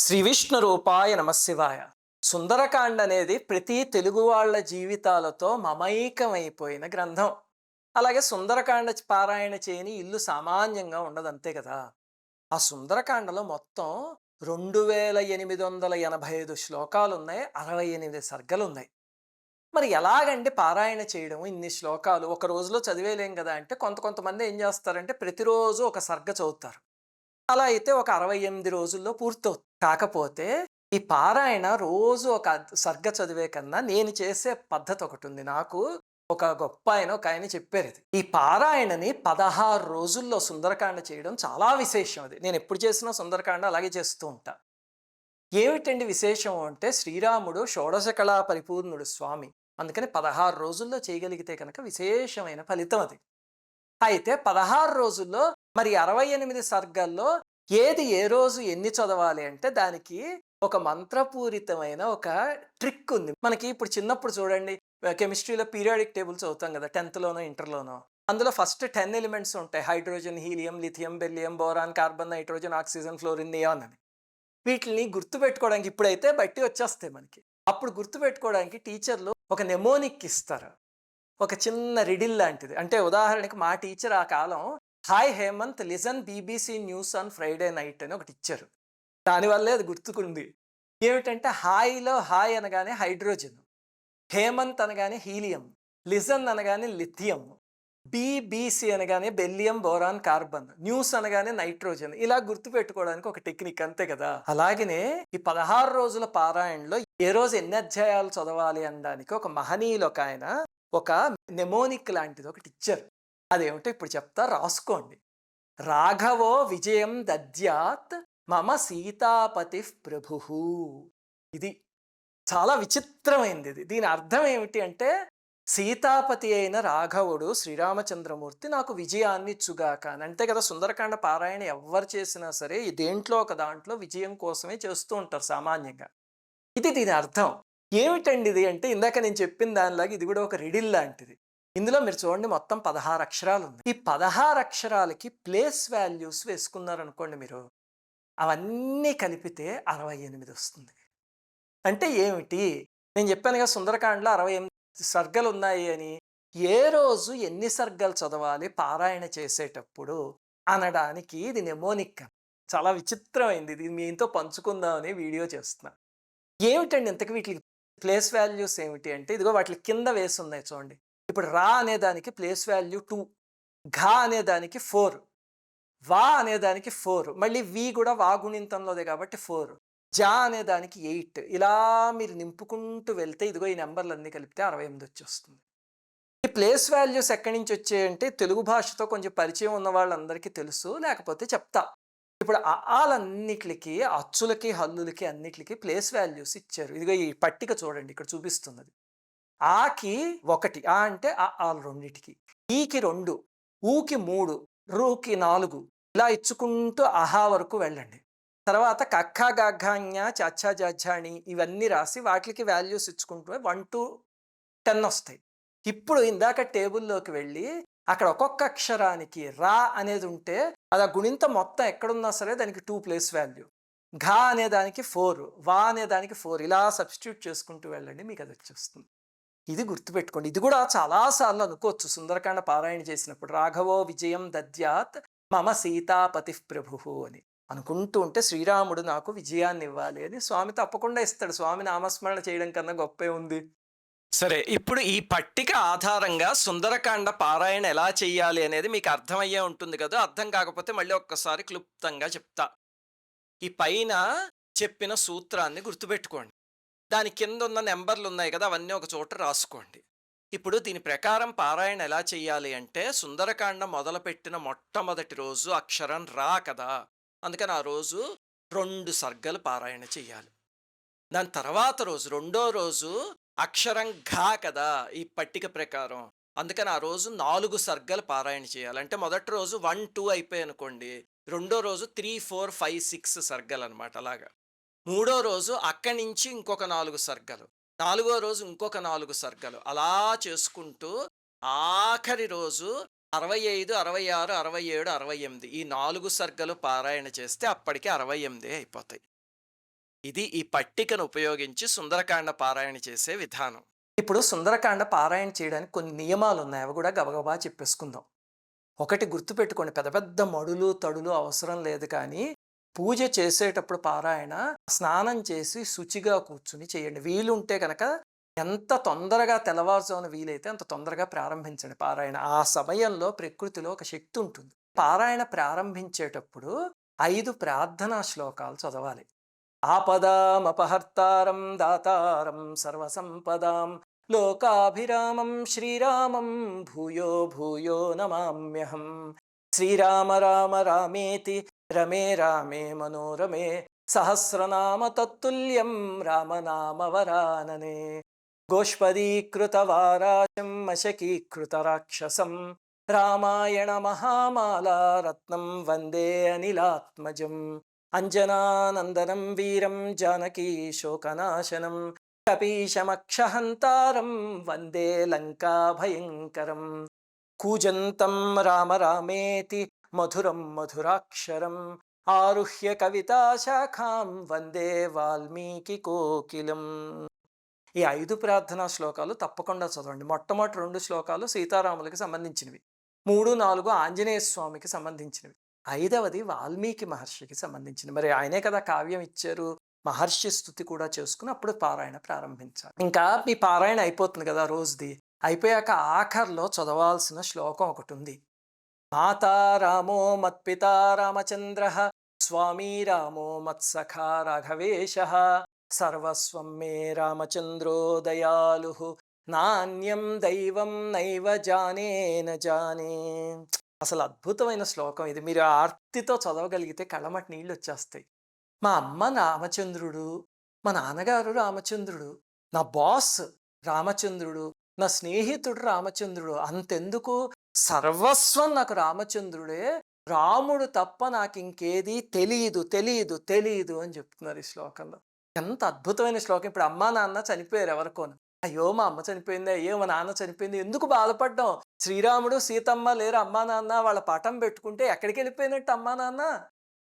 శ్రీ విష్ణు రూపాయ నమశివాయ సుందరకాండ అనేది ప్రతి తెలుగు వాళ్ళ జీవితాలతో మమైకమైపోయిన గ్రంథం. అలాగే సుందరకాండ పారాయణ చేయని ఇల్లు సామాన్యంగా ఉండదు అంతే కదా. ఆ సుందరకాండలో మొత్తం రెండు వేల ఎనిమిది వందల ఎనభై ఐదు శ్లోకాలు ఉన్నాయి అరవై ఎనిమిది సర్గలు ఉన్నాయి. మరి ఎలాగండి పారాయణ చేయడం ఇన్ని శ్లోకాలు? ఒక రోజులో చదివేలేం కదా అంటే కొంత కొంతమంది ఏం చేస్తారంటే ప్రతిరోజు ఒక సర్గ చదువుతారు. అలా అయితే ఒక అరవై ఎనిమిది రోజుల్లో పూర్తవుతుంది. కాకపోతే ఈ పారాయణ రోజు ఒక సర్గ చదివే కన్నా నేను చేసే పద్ధతి ఒకటి ఉంది. నాకు ఒక గొప్ప ఆయన ఒక ఆయన చెప్పారు ఇది. ఈ పారాయణని పదహారు రోజుల్లో సుందరకాండ చేయడం చాలా విశేషం అది. నేను ఎప్పుడు చేసినా సుందరకాండ అలాగే చేస్తూ ఉంటా. ఏమిటండి విశేషం అంటే శ్రీరాముడు షోడశ కళా పరిపూర్ణుడు స్వామి. అందుకని పదహారు రోజుల్లో చేయగలిగితే కనుక విశేషమైన ఫలితం అది. అయితే పదహారు రోజుల్లో మరి అరవై ఎనిమిది సర్గల్లో ఏది ఏ రోజు ఎన్ని చదవాలి అంటే దానికి ఒక మంత్రపూరితమైన ఒక ట్రిక్ ఉంది. మనకి ఇప్పుడు చిన్నప్పుడు చూడండి కెమిస్ట్రీలో పీరియాడిక్ టేబుల్స్ అవుతాం కదా టెన్త్లోనో ఇంటర్లోనో. అందులో ఫస్ట్ టెన్ ఎలిమెంట్స్ ఉంటాయి. Hydrogen helium lithium beryllium boron carbon nitrogen oxygen fluorine neon అని. వీటిని గుర్తుపెట్టుకోవడానికి ఇప్పుడైతే బట్టి వచ్చేస్తాయి మనకి. అప్పుడు గుర్తుపెట్టుకోవడానికి టీచర్లు ఒక నెమోనిక్ ఇస్తారు. ఒక చిన్న రిడిల్ లాంటిది. అంటే ఉదాహరణకి మా టీచర్ ఆ కాలం hi Hemant listen BBC news on Friday night అని ఒకటి ఇచ్చారు. దానివల్లే అది గుర్తుకుంది. ఏమిటంటే హాయిలో హాయ్ అనగానే హైడ్రోజన్ హేమంత్ అనగానే హీలియం లిజన్ అనగానే లిథియం బీబీసీ అనగానే బెల్లియం బోరాన్ కార్బన్ న్యూస్ అనగానే నైట్రోజన్. ఇలా గుర్తుపెట్టుకోవడానికి ఒక టెక్నిక్ అంతే కదా. అలాగనే ఈ పదహారు రోజుల పారాయణలో ఏ రోజు ఎన్ని అధ్యాయాలు చదవాలి అనడానికి ఒక మహనీయులు ఒక ఆయన ఒక నెమోనిక్ లాంటిది ఒకటి ఇచ్చారు. అదేమిటో ఇప్పుడు చెప్తా రాసుకోండి. రాఘవో విజయం దద్యాత్ మమ సీతాపతి ప్రభు. ఇది చాలా విచిత్రమైంది ఇది. దీని అర్థం ఏమిటి అంటే సీతాపతి అయిన రాఘవుడు శ్రీరామచంద్రమూర్తి నాకు విజయాన్ని ఇచ్చుగాక అని. అంతే కదా సుందరకాండ పారాయణ ఎవరు చేసినా సరే ఈ దేంట్లో ఒక దాంట్లో విజయం కోసమే చేస్తూ ఉంటారు సామాన్యంగా. ఇది దీని అర్థం. ఏమిటండి ఇది అంటే ఇందాక నేను చెప్పిన దానిలాగా ఇది కూడా ఒక రిడిల్ లాంటిది. ఇందులో మీరు చూడండి మొత్తం పదహారు అక్షరాలు ఉన్నాయి. ఈ పదహారు అక్షరాలకి ప్లేస్ వాల్యూస్ వేసుకున్నారు అనుకోండి మీరు అవన్నీ కలిపితే అరవై ఎనిమిది వస్తుంది. అంటే ఏమిటి? నేను చెప్పానుగా సుందరకాండలో అరవై ఎనిమిది సర్గలు ఉన్నాయి అని. ఏ రోజు ఎన్ని సర్గలు చదవాలి పారాయణ చేసేటప్పుడు అనడానికి ఇది నెమోనిక్ చాలా విచిత్రమైంది. ఇది మీతో పంచుకుందామని వీడియో చేస్తున్నా. ఏమిటండి ఇంతకు వీటికి ప్లేస్ వాల్యూస్ ఏమిటి అంటే ఇదిగో వాటి కింద వేసి ఉన్నాయి చూడండి. ఇప్పుడు రా అనేదానికి ప్లేస్ వాల్యూ టూ ఘా అనేదానికి ఫోర్ వా అనేదానికి ఫోర్ మళ్ళీ వి కూడా వా గుణింతంలోదే కాబట్టి ఫోర్ జా అనేదానికి ఎయిట్ ఇలా మీరు నింపుకుంటూ వెళ్తే ఇదిగో ఈ నెంబర్లన్నీ కలిపితే అరవై ఎనిమిది వచ్చేస్తుంది. ఈ ప్లేస్ వాల్యూస్ ఎక్కడి నుంచి వచ్చాయంటే తెలుగు భాషతో కొంచెం పరిచయం ఉన్న వాళ్ళందరికీ తెలుసు లేకపోతే చెప్తా. ఇప్పుడు ఆలన్నిటికి అచ్చులకి హల్లులకి అన్నిటికి ప్లేస్ వాల్యూస్ ఇచ్చారు. ఇదిగో ఈ పట్టిక చూడండి ఇక్కడ చూపిస్తున్నది. ఆకి ఒకటి ఆ అంటే ఆ ఆలు రెండిటికి. ఈకి రెండు ఊకి మూడు రూకి నాలుగు. ఇలా ఇచ్చుకుంటూ అహా వరకు వెళ్ళండి. తర్వాత కక్కా గాఘాన్య చచ్చా జజ్జాణి ఇవన్నీ రాసి వాటికి వాల్యూస్ ఇచ్చుకుంటూ వన్ టు టెన్ వస్తాయి. ఇప్పుడు ఇందాక టేబుల్లోకి వెళ్ళి అక్కడ ఒక్కొక్క అక్షరానికి రా అనేది ఉంటే అది ఆ గుణింత మొత్తం ఎక్కడున్నా సరే దానికి టూ ప్లేస్ వాల్యూ. ఘా అనే దానికి ఫోర్ వా అనే దానికి ఫోర్. ఇలా సబ్స్టిట్యూట్ చేసుకుంటూ వెళ్ళండి మీకు అది వచ్చేస్తుంది. ఇది గుర్తుపెట్టుకోండి. ఇది కూడా చాలాసార్లు అనుకోవచ్చు. సుందరకాండ పారాయణ చేసినప్పుడు రాఘవో విజయం దద్యాత్ మమ సీతాపతి ప్రభు అని అనుకుంటూ ఉంటే శ్రీరాముడు నాకు విజయాన్ని ఇవ్వాలి అని స్వామి తప్పకుండా ఇస్తాడు. స్వామి నామస్మరణ చేయడం కన్నా గొప్పే ఉంది. సరే ఇప్పుడు ఈ పట్టిక ఆధారంగా సుందరకాండ పారాయణ ఎలా చేయాలి అనేది మీకు అర్థమయ్యే ఉంటుంది కదా? అర్థం కాకపోతే మళ్ళీ ఒక్కసారి క్లుప్తంగా చెప్తా. ఈ పైన చెప్పిన సూత్రాన్ని గుర్తుపెట్టుకోండి. దాని కింద ఉన్న నెంబర్లు ఉన్నాయి కదా అవన్నీ ఒక చోట రాసుకోండి. ఇప్పుడు దీని ప్రకారం పారాయణ ఎలా చేయాలి అంటే సుందరకాండ మొదలుపెట్టిన మొట్టమొదటి రోజు అక్షరం రా కదా అందుకని ఆ రోజు రెండు సర్గలు పారాయణ చెయ్యాలి. దాని తర్వాత రోజు రెండో రోజు అక్షరం ఘా కదా ఈ పట్టిక ప్రకారం. అందుకని ఆ రోజు నాలుగు సర్గలు పారాయణ చేయాలి అంటే మొదటి రోజు వన్ టూ అయిపోయి అనుకోండి రెండో రోజు త్రీ ఫోర్ ఫైవ్ సిక్స్ సర్గలు అనమాట అలాగా. మూడో రోజు అక్కడి నుంచి ఇంకొక నాలుగు సర్గలు. నాలుగో రోజు ఇంకొక నాలుగు సర్గలు. అలా చేసుకుంటూ ఆఖరి రోజు అరవై ఐదు అరవై ఆరు అరవై ఏడు అరవై ఎనిమిది ఈ నాలుగు సర్గలు పారాయణ చేస్తే అప్పటికి అరవై ఎనిమిది అయిపోతాయి. ఇది ఈ పట్టికను ఉపయోగించి సుందరకాండ పారాయణ చేసే విధానం. ఇప్పుడు సుందరకాండ పారాయణ చేయడానికి కొన్ని నియమాలు ఉన్నాయి. అవి కూడా గబగబా చెప్పేసుకుందాం. ఒకటి గుర్తుపెట్టుకోండి. పెద్ద పెద్ద మడులు తడులు అవసరం లేదు కానీ పూజ చేసేటప్పుడు పారాయణ స్నానం చేసి శుచిగా కూర్చుని చేయండి. వీలుంటే కనుక ఎంత తొందరగా తెల్లవారుజామున వీలైతే అంత తొందరగా ప్రారంభించండి పారాయణ. ఆ సమయంలో ప్రకృతిలో ఒక శక్తి ఉంటుంది. పారాయణ ప్రారంభించేటప్పుడు ఐదు ప్రార్థనా శ్లోకాలు చదవాలి. ఆపదామపహర్తారం దాతారం సర్వసంపదాం లోకాభిరామం శ్రీరామం భూయో భూయో నమామ్యహం. శ్రీరామ రామ రామేతి రమే రామే మనోరమే సహస్రనామ తత్తుల్యం రామనామవరాననే గోష్పదీకృతవారాశం మశకీకృత రాక్షసం రామాయణ మహామాలా రత్నం వందే అనిలాత్మజం అంజనానందనం వీరం జానకీ శోకనాశనం కపీశమక్షహంతారం వందే లంకా భయంకరం. కూజంతం రామ రామేతి మధురం మధురాక్షరం ఆరుహ్య కవితాశాఖాం వందే వాల్మీకి కోకిలం ఈ ఐదు ప్రార్థనా శ్లోకాలు తప్పకుండా చదవండి. మొట్టమొదటి రెండు శ్లోకాలు సీతారాములకి సంబంధించినవి. మూడు నాలుగు ఆంజనేయ స్వామికి సంబంధించినవి. ఐదవది వాల్మీకి మహర్షికి సంబంధించింది మరి ఆయనే కదా కావ్యం ఇచ్చారు. మహర్షి స్థుతి కూడా చేసుకుని అప్పుడు పారాయణ ప్రారంభించాలి. ఇంకా మీ పారాయణ అయిపోతుంది కదా రోజుది. అయిపోయాక ఆఖర్లో చదవాల్సిన శ్లోకం ఒకటి ఉంది. మాతా రామో మత్పితా రామచంద్ర స్వామి రామో మత్సఖా రాఘవేశ సర్వస్వం మే రామచంద్రో దయాలు నాణ్యం దైవం నైవ జానేన జానే అసలు అద్భుతమైన శ్లోకం ఇది. మీరు ఆర్తితో చదవగలిగితే కళ్ళమటి నీళ్ళు వచ్చేస్తాయి. మా అమ్మ రామచంద్రుడు మా నాన్నగారు రామచంద్రుడు నా బాస్ రామచంద్రుడు నా స్నేహితుడు రామచంద్రుడు. అంతెందుకు? సర్వస్వం నాకు రామచంద్రుడే. రాముడు తప్ప నాకు ఇంకేది తెలియదు తెలియదు తెలియదు అని చెప్తున్నారు ఈ శ్లోకంలో. ఎంత అద్భుతమైన శ్లోకం. ఇప్పుడు అమ్మా నాన్న చనిపోయారు ఎవరికోను. అయ్యో మా అమ్మ చనిపోయింది అయ్యో మా నాన్న చనిపోయింది. ఎందుకు బాధపడ్డాం? శ్రీరాముడు సీతమ్మ లేరు అమ్మా నాన్న వాళ్ళ పటం పెట్టుకుంటే ఎక్కడికి వెళ్ళిపోయినట్టు అమ్మా నాన్న?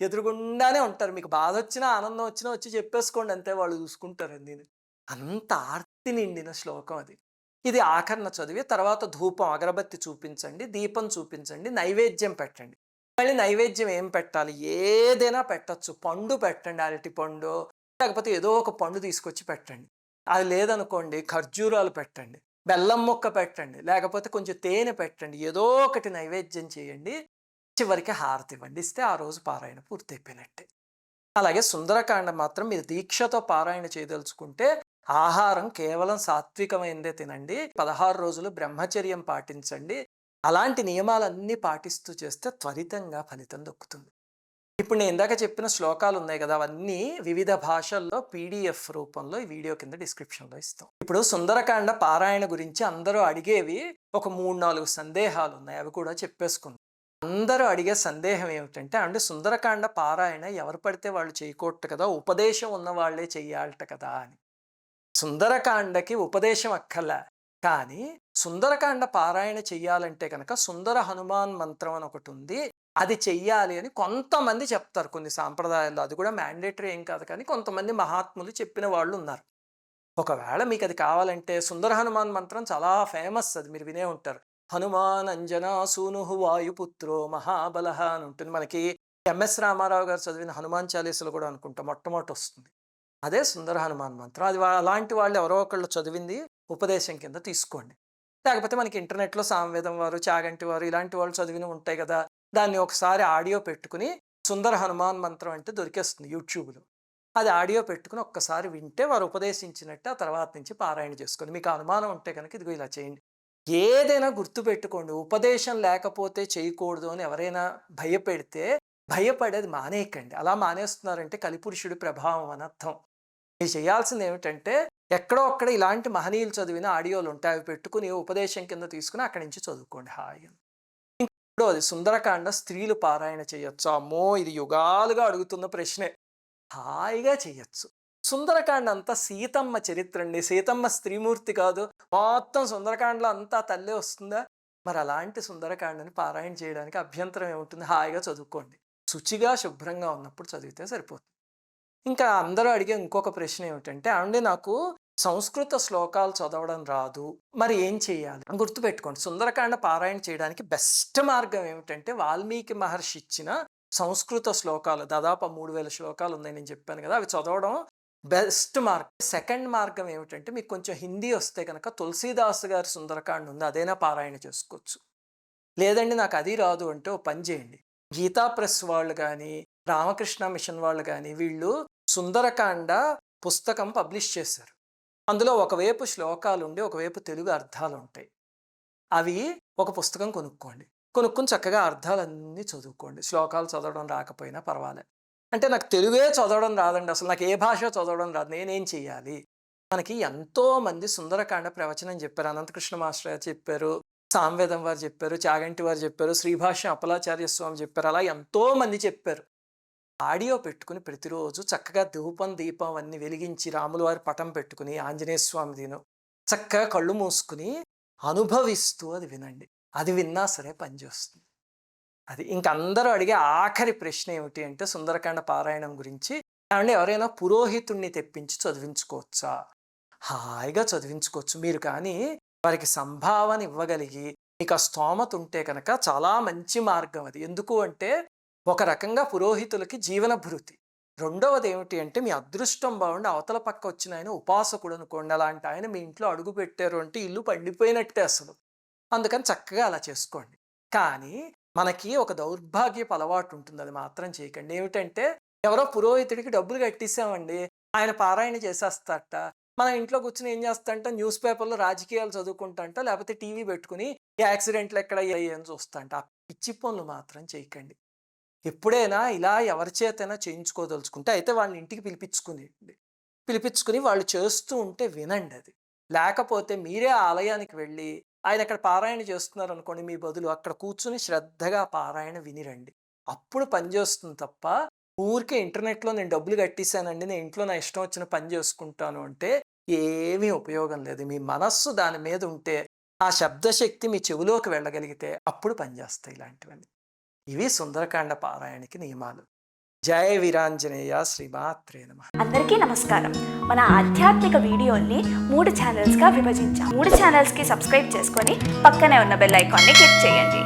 ఎదురుగుండానే ఉంటారు. మీకు బాధ వచ్చినా ఆనందం వచ్చినా వచ్చి చెప్పేసుకోండి అంతే వాళ్ళు చూసుకుంటారు నేను అంత ఆర్తి నిండిన శ్లోకం అది. ఇది ఆఖరణ చదివి తర్వాత ధూపం అగరబత్తి చూపించండి దీపం చూపించండి నైవేద్యం పెట్టండి. మళ్ళీ నైవేద్యం ఏం పెట్టాలి? ఏదైనా పెట్టచ్చు. పండు పెట్టండి అరటి పండు లేకపోతే ఏదో ఒక పండు తీసుకొచ్చి పెట్టండి. అది లేదనుకోండి ఖర్జూరాలు పెట్టండి బెల్లం ముక్క పెట్టండి లేకపోతే కొంచెం తేనె పెట్టండి ఏదో ఒకటి నైవేద్యం చేయండి చివరికి హారతి ఇవ్వండి. ఇస్తే ఆ రోజు పారాయణ పూర్తయిపోయినట్టే. అలాగే సుందరకాండ మాత్రం మీరు దీక్షతో పారాయణ చేయదలుచుకుంటే ఆహారం కేవలం సాత్వికమైందే తినండి పదహారు రోజులు బ్రహ్మచర్యం పాటించండి. అలాంటి నియమాలన్నీ పాటిస్తూ చేస్తే త్వరితంగా ఫలితం దొక్కుతుంది. ఇప్పుడు నేను ఇందాక చెప్పిన శ్లోకాలు ఉన్నాయి కదా అవన్నీ వివిధ భాషల్లో పీడిఎఫ్ రూపంలో ఈ వీడియో కింద డిస్క్రిప్షన్లో ఇస్తాం. ఇప్పుడు సుందరకాండ పారాయణ గురించి అందరూ అడిగేవి ఒక మూడు నాలుగు సందేహాలు ఉన్నాయి అవి కూడా చెప్పేసుకుందాం. అందరూ అడిగే సందేహం ఏమిటంటే అంటే సుందరకాండ పారాయణ ఎవరు పడితే వాళ్ళు చేయకూడదు కదా ఉపదేశం ఉన్న వాళ్ళే చెయ్యాలట కదా అని. సుందరకాండకి ఉపదేశం అక్కల కానీ సుందరకాండ పారాయణ చెయ్యాలంటే కనుక సుందర హనుమాన్ మంత్రం అని ఒకటి ఉంది. అది చెయ్యాలి అని కొంతమంది చెప్తారు. కొన్ని సాంప్రదాయాల్లో అది కూడా మ్యాండేటరీ ఏం కాదు కానీ కొంతమంది మహాత్ములు చెప్పిన వాళ్ళు ఉన్నారు. ఒకవేళ మీకు అది కావాలంటే సుందర హనుమాన్ మంత్రం చాలా ఫేమస్ అది. మీరు వినే ఉంటారు. హనుమాన్ అంజనా సూనుహు వాయుపుత్రో మహాబలహ అని ఉంటుంది. మనకి ఎంఎస్ రామారావు గారు చదివిన హనుమాన్ చాలీసులు కూడా అనుకుంటా మొట్టమొదటి వస్తుంది. అదే సుందర హనుమాన్ మంత్రం. అది అలాంటి వాళ్ళు ఎవరో ఒకళ్ళు చదివింది ఉపదేశం కింద తీసుకోండి. లేకపోతే మనకి ఇంటర్నెట్లో సామవేదం వారు చాగంటి వారు ఇలాంటి వాళ్ళు చదివిన ఉంటాయి కదా దాన్ని ఒకసారి ఆడియో పెట్టుకుని సుందర హనుమాన్ మంత్రం అంటే దొరికేస్తుంది యూట్యూబ్లో. అది ఆడియో పెట్టుకుని ఒక్కసారి వింటే వారు ఉపదేశించినట్టు ఆ తర్వాత నుంచి పారాయణ చేసుకోండి. మీకు అనుమానం ఉంటే కనుక ఇదిగో ఇలా చేయండి. ఏదైనా గుర్తుపెట్టుకోండి ఉపదేశం లేకపోతే చేయకూడదు అని ఎవరైనా భయపెడితే భయపడేది మానేయకండి. అలా మానేస్తున్నారంటే కలిపురుషుడి ప్రభావం అనర్థం. మీరు చేయాల్సింది ఏమిటంటే ఎక్కడో అక్కడ ఇలాంటి మహనీయులు చదివిన ఆడియోలు ఉంటాయి అవి పెట్టుకుని ఉపదేశం కింద తీసుకుని అక్కడి నుంచి చదువుకోండి. హాయిగా ఇప్పుడు అది సుందరకాండ స్త్రీలు పారాయణ చేయొచ్చు. అమ్మో! ఇది యుగాలుగా అడుగుతున్న ప్రశ్నే. హాయిగా చేయొచ్చు. సుందరకాండ అంతా సీతమ్మ చరిత్ర అండి. సీతమ్మ స్త్రీమూర్తి కాదు. మొత్తం సుందరకాండలో అంతా తల్లే వస్తుందా? మరి అలాంటి సుందరకాండని పారాయణ చేయడానికి అభ్యంతరం ఏముంటుంది? హాయిగా చదువుకోండి. శుచిగా శుభ్రంగా ఉన్నప్పుడు చదివితే సరిపోతుంది. ఇంకా అందరూ అడిగే ఇంకొక ప్రశ్న ఏమిటంటే అండి నాకు సంస్కృత శ్లోకాలు చదవడం రాదు. మరి ఏం చేయాలి? గుర్తుపెట్టుకోండి. సుందరకాండ పారాయణ చేయడానికి బెస్ట్ మార్గం ఏమిటంటే వాల్మీకి మహర్షి ఇచ్చిన సంస్కృత శ్లోకాలు దాదాపు మూడు వేల శ్లోకాలు ఉన్నాయి నేను చెప్పాను కదా అవి చదవడం బెస్ట్ మార్గం. సెకండ్ మార్గం ఏమిటంటే మీకు కొంచెం హిందీ వస్తే కనుక తులసీదాస్ గారి సుందరకాండ ఉంది అదైనా పారాయణ చేసుకోవచ్చు. లేదండి నాకు అది రాదు అంటే ఓ పని చేయండి. గీతా ప్రెస్ వాళ్ళు కానీ రామకృష్ణ మిషన్ వాళ్ళు కానీ వీళ్ళు సుందరకాండ పుస్తకం పబ్లిష్ చేశారు. అందులో ఒకవైపు శ్లోకాలు ఉండి ఒకవైపు తెలుగు అర్థాలు ఉంటాయి అవి ఒక పుస్తకం కొనుక్కోండి. కొనుక్కొని చక్కగా అర్థాలన్నీ చదువుకోండి. శ్లోకాలు చదవడం రాకపోయినా పర్వాలేదు అంటే నాకు తెలుగే చదవడం రాదండి అసలు. నాకు ఏ భాష చదవడం రాదు. నేనేం చేయాలి మనకి ఎంతోమంది సుందరకాండ ప్రవచనం చెప్పారు. అనంతకృష్ణ మాస్టర్ గారు చెప్పారు. సాంవేదం వారు చెప్పారు. చాగంటి వారు చెప్పారు. శ్రీభాష్యం అప్పలాచార్య స్వామి చెప్పారు. అలా ఎంతో మంది చెప్పారు. ఆడియో పెట్టుకుని ప్రతిరోజు చక్కగా ధూపం దీపం అన్ని వెలిగించి రాముల వారి పటం పెట్టుకుని ఆంజనేయ స్వామి దీను చక్కగా కళ్ళు మూసుకుని అనుభవిస్తూ అది వినండి. అది విన్నా సరే పనిచేస్తుంది అది ఇంక అందరూ అడిగే ఆఖరి ప్రశ్న ఏమిటి అంటే సుందరకాండ పారాయణం గురించి అంటే ఎవరైనా పురోహితుణ్ణి తెప్పించి చదివించుకోవచ్చా? హాయిగా చదివించుకోవచ్చు. మీరు కానీ వారికి సంభావన ఇవ్వగలిగి మీకు ఆ స్తోమత ఉంటే కనుక చాలా మంచి మార్గం అది. ఎందుకు అంటే ఒక రకంగా పురోహితులకి జీవన భృతి. రెండవది ఏమిటి అంటే మీ అదృష్టం బాగుండి అవతల పక్క వచ్చిన ఆయన ఉపాసకుడు అనుకోండి అలాంటి ఆయన మీ ఇంట్లో అడుగు పెట్టారు అంటే ఇల్లు పండిపోయినట్టే అసలు. అందుకని చక్కగా అలా చేసుకోండి. కానీ మనకి ఒక దౌర్భాగ్యపు అలవాటు ఉంటుంది అది మాత్రం చేయకండి. ఏమిటంటే ఎవరో పురోహితుడికి డబ్బులు కట్టేసామండి ఆయన పారాయణ చేసేస్తాట మన ఇంట్లో కూర్చుని ఏం చేస్తాంట న్యూస్ పేపర్లో రాజకీయాలు చదువుకుంటాంట లేకపోతే టీవీ పెట్టుకుని ఈ యాక్సిడెంట్లు ఎక్కడ అయ్యాయి అని చూస్తాంట ఆ పిచ్చి పనులు మాత్రం చేయకండి. ఎప్పుడైనా ఇలా ఎవరి చేతైనా చేయించుకోదలుచుకుంటే అయితే వాళ్ళని ఇంటికి పిలిపించుకుని పిలిపించుకుని వాళ్ళు చేస్తూ ఉంటే వినండి అది. లేకపోతే మీరే ఆలయానికి వెళ్ళి ఆయన అక్కడ పారాయణ చేస్తున్నారు అనుకోండి మీ బదులు అక్కడ కూర్చుని శ్రద్ధగా పారాయణ వినిరండి. అప్పుడు పనిచేస్తుంది తప్ప ఊరికే ఇంటర్నెట్లో నేను డబ్బులు కట్టేశానండి నేను ఇంట్లో నా ఇష్టం వచ్చిన పని చేసుకుంటాను అంటే ఏమీ ఉపయోగం లేదు. మీ మనస్సు దాని మీద ఉంటే ఆ శబ్దశక్తి మీ చెవిలోకి వెళ్ళగలిగితే అప్పుడు పనిచేస్తాయి ఇలాంటివన్నీ. ఇవి సుందరకాండ పారాయణకి నియమాలు. జయ వీరాంజనేయ శ్రీమాత్రే నమ. అందరికీ నమస్కారం. మన ఆధ్యాత్మిక వీడియోల్ని మూడు ఛానల్స్గా విభజించాం. మూడు ఛానల్స్కి సబ్స్క్రైబ్ చేసుకొని పక్కనే ఉన్న బెల్ ఐకాన్ని క్లిక్ చేయండి.